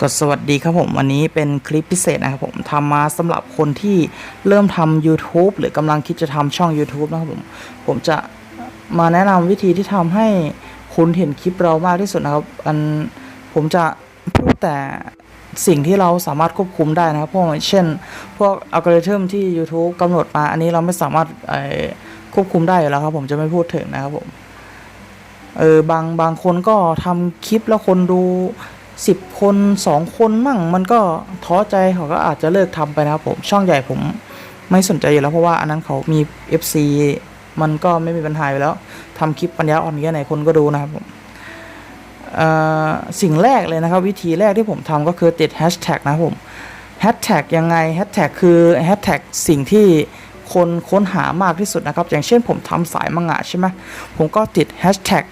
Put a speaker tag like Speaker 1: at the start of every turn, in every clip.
Speaker 1: ก็สวัสดีครับผมวันนี้เป็นคลิปพิเศษนะครับผมทำมาสำหรับคนที่เริ่มทำ YouTube หรือกำลังคิดจะทำช่อง YouTube นะครับผมผมจะมาแนะนำวิธีที่ทำให้คุณเห็นคลิปเรามากที่สุดนะครับ อันผมจะพูดแต่สิ่งที่เราสามารถควบคุมได้นะครับพวกเช่น พวกอัลกอริทึมที่ YouTube กำหนดมา อันนี้เราไม่สามารถควบคุมได้อยู่แล้วครับ ผมจะไม่พูดถึงนะครับผมเออบางบางคนก็ทำคลิปแล้วคนดู สิบคนสองคนมั่ง มันก็ท้อใจเขาก็อาจจะเลิกทำไปนะครับผมช่องใหญ่ผมไม่สนใจอยู่แล้วเพราะว่าอันนั้นเขามี FC มันก็ไม่มีปัญหาอยู่แล้วทำคลิปปัญญาอ่อนแค่ไหนคนก็ดูนะครับผมสิ่งแรกเลยนะครับ วิธีแรกที่ผมทำก็คือติดแฮชแท็กนะครับผมแฮชแท็กยังไงแฮชแท็กคือแฮชแท็กสิ่งที่คนค้นหามากที่สุดนะครับ อย่างเช่นผมทำสายมังงะใช่ไหมผมก็ติดแฮชแท็ก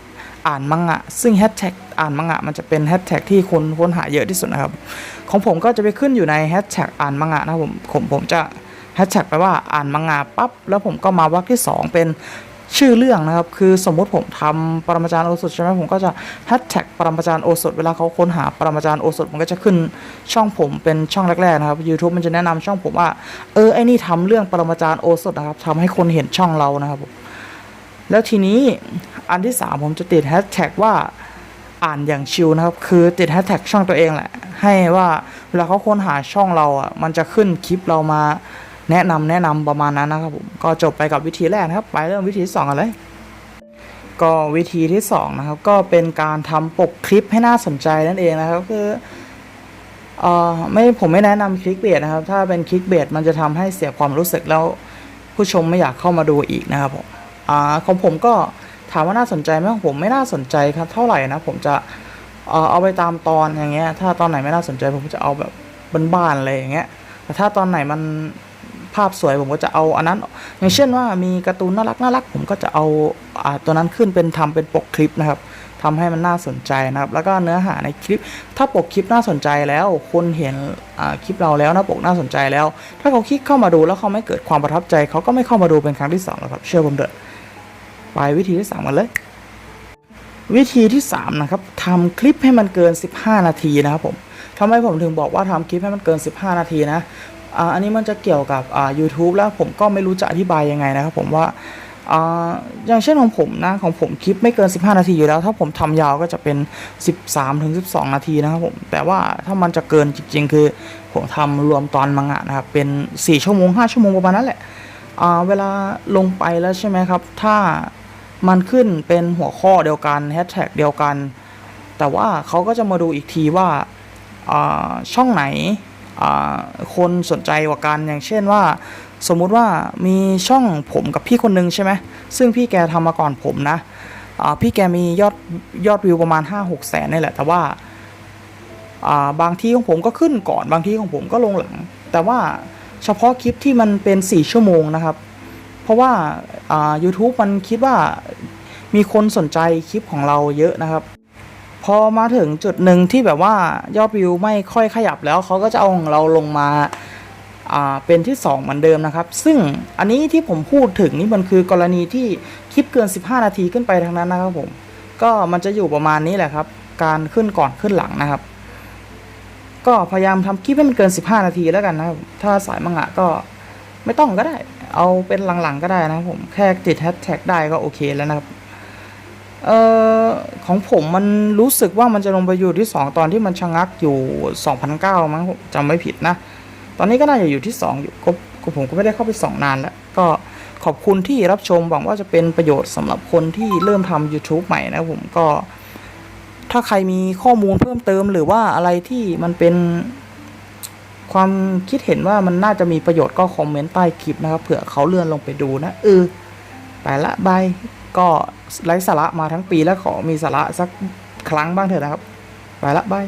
Speaker 1: อ่านมังงะ ซึ่งแฮชแท็ก อ่านมังงะมันจะเป็นแฮชแท็กที่คนค้นหาเยอะที่สุดนะครับ ของผมก็จะไปขึ้นอยู่ในแฮชแท็กอ่านมังงะนะผมผมผมจะแฮชแท็กไปว่าอ่านมังงะปั๊บแล้วผมก็มาวรรคที่ 2 เป็นชื่อเรื่องนะครับ คือสมมติผมทำปรมาจารย์โอสถใช่ไหมผมก็จะแฮชแท็กปรมาจารย์โอสถเวลาเขาค้นหาปรมาจารย์โอสถมันก็จะขึ้นช่องผมเป็นช่องแรกๆนะครับ YouTube มันจะแนะนำช่องผมว่า เออไอ้นี่ทำเรื่องปรมาจารย์โอสถนะครับทำให้คนเห็นช่องเรานะครับผมแล้วทีนี้อันที่ 3 ผมจะติดแฮชแท็กว่า อ่านอย่างชิวนะครับ คือติดแฮชแท็กช่องตัวเองแหละ ให้ว่าเวลาเขาค้นหาช่องเราอะ มันจะขึ้นคลิปเรามาแนะนำแนะนำประมาณนั้นนะครับผม ก็จบไปกับวิธีแรกนะครับ ไปเริ่มวิธีที่สองกันเลย ก็วิธีที่สองนะครับ ก็เป็นการทำปกคลิปให้น่าสนใจนั่นเองนะครับ คือเอ่อไม่ผมไม่แนะนำคลิกเบสนะครับ ถ้าเป็นคลิกเบสมันจะทำให้เสียความรู้สึกแล้วผู้ชมไม่อยากเข้ามาดูอีกนะครับผมอ่าของผมก็ ถามว่าน่าสนใจไหมของผมไม่น่าสนใจครับเท่าไหร่นะผมจะเออเอาไปตามตอนอย่างเงี้ย ถ้าตอนไหนไม่น่าสนใจผมจะเอาแบบบ้านๆอะไรอย่างเงี้ยแต่ถ้าตอนไหนมันภาพสวยผมก็จะเอาอันนั้น อย่างเช่นว่ามีการ์ตูนน่ารักน่ารักผมก็จะเอาอ่าตัวนั้นขึ้นเป็นทำเป็นปกคลิปนะครับทำให้มันน่าสนใจนะครับ แล้วก็เนื้อหาในคลิป ถ้าปกคลิปน่าสนใจแล้วคนเห็นอ่าคลิปเราแล้วน้าปกน่าสนใจแล้ว ถ้าเขาคลิกเข้ามาดูแล้วเขาไม่เกิดความประทับใจ เขาก็ไม่เข้ามาดูเป็นครั้งที่สองแล้วครับเชื่อผมเถอะ ไปวิธีที่ 3 กันเลย วิธีที่ 3 นะครับทำคลิปให้มันเกิน 15 นาทีนะครับผมทำไมผมถึงบอกว่าทำคลิปให้มันเกิน 15 นาทีนะอ่าอันนี้มันจะเกี่ยวกับอ่า YouTube แล้วผมก็ไม่รู้จะอธิบายยังไงนะครับผมว่าอ่าอย่างเช่นของผมนะของผมคลิปไม่เกิน 15 นาทีอยู่แล้ว ถ้าผมทำยาวก็จะเป็น 13ถึง12 นาทีนะครับผมแต่ว่าถ้ามันจะเกินจริง ๆ คือ ผมทำรวมตอนมังงะนะครับเป็น 4 ชั่วโมง 5 ชั่วโมงประมาณนั้นแหละอ่าเวลาลงไปแล้วใช่ไหมครับ ถ้า มันขึ้นเป็นหัวข้อเดียวกันแฮชแท็กเดียวกัน แต่ว่าเขาก็จะมาดูอีกทีว่าช่องไหนคนสนใจกว่ากันอย่างเช่นว่า สมมุติว่ามีช่องผมกับพี่คนนึงใช่ไหมซึ่งพี่แกทำมาก่อนผมนะพี่แกมียอดยอดวิวประมาณ 5-6 แสนนี่แหละ แต่ว่าอ่าบางที่ของผมก็ขึ้นก่อนบางที่ของผมก็ลงหลัง แต่ว่าเฉพาะคลิปที่มันเป็น 4 ชั่วโมงนะครับ เพราะว่าอ่า YouTube มันคิดว่ามีคนสนใจคลิปของเราเยอะนะครับ พอมาถึงจุดหนึ่งที่แบบว่ายอดวิวไม่ค่อยขยับแล้วเขาก็จะเอาของเราลงมาเป็นที่ 2 เหมือนเดิมนะครับ ซึ่งอันนี้ที่ผมพูดถึงนี่มันคือกรณีที่คลิปเกิน 15 นาทีขึ้นไปทั้งนั้นนะครับผม ก็มันจะอยู่ประมาณนี้แหละครับ การขึ้นก่อนขึ้นหลังนะครับ ก็พยายามทำคลิปให้มันเกิน 15 นาทีแล้วกันนะครับ ถ้าสายมังงะก็ไม่ต้องก็ได้ เอาเป็นหลังๆก็ได้นะครับผมแค่ติดแฮชแท็กได้ก็โอเคแล้วนะครับเอ่อของผมมันรู้สึกว่ามันจะลงไปอยู่ที่ 2 ตอนที่มันชะงักอยู่ 2,009 มั้งจำไม่ผิดนะ ตอนนี้ก็น่าจะอยู่ที่ 2 อยู่ก็ผมก็ไม่ได้เข้าไปส่องนานแล้ว ก็ขอบคุณที่รับชมหวังว่าจะเป็นประโยชน์สำหรับคนที่เริ่มทำ YouTube ใหม่นะผมก็ ถ้าใครมีข้อมูลเพิ่มเติมหรือว่าอะไรที่มันเป็น ความคิดเห็นว่ามันน่าจะมีประโยชน์ก็คอมเมนต์ใต้คลิปนะครับเผื่อเขาเลื่อนลงไปดูนะเออไปละบายก็ไร้สาระมาทั้งปีแล้วขอมีสาระสักครั้งบ้างเถอะนะครับ ไปละบาย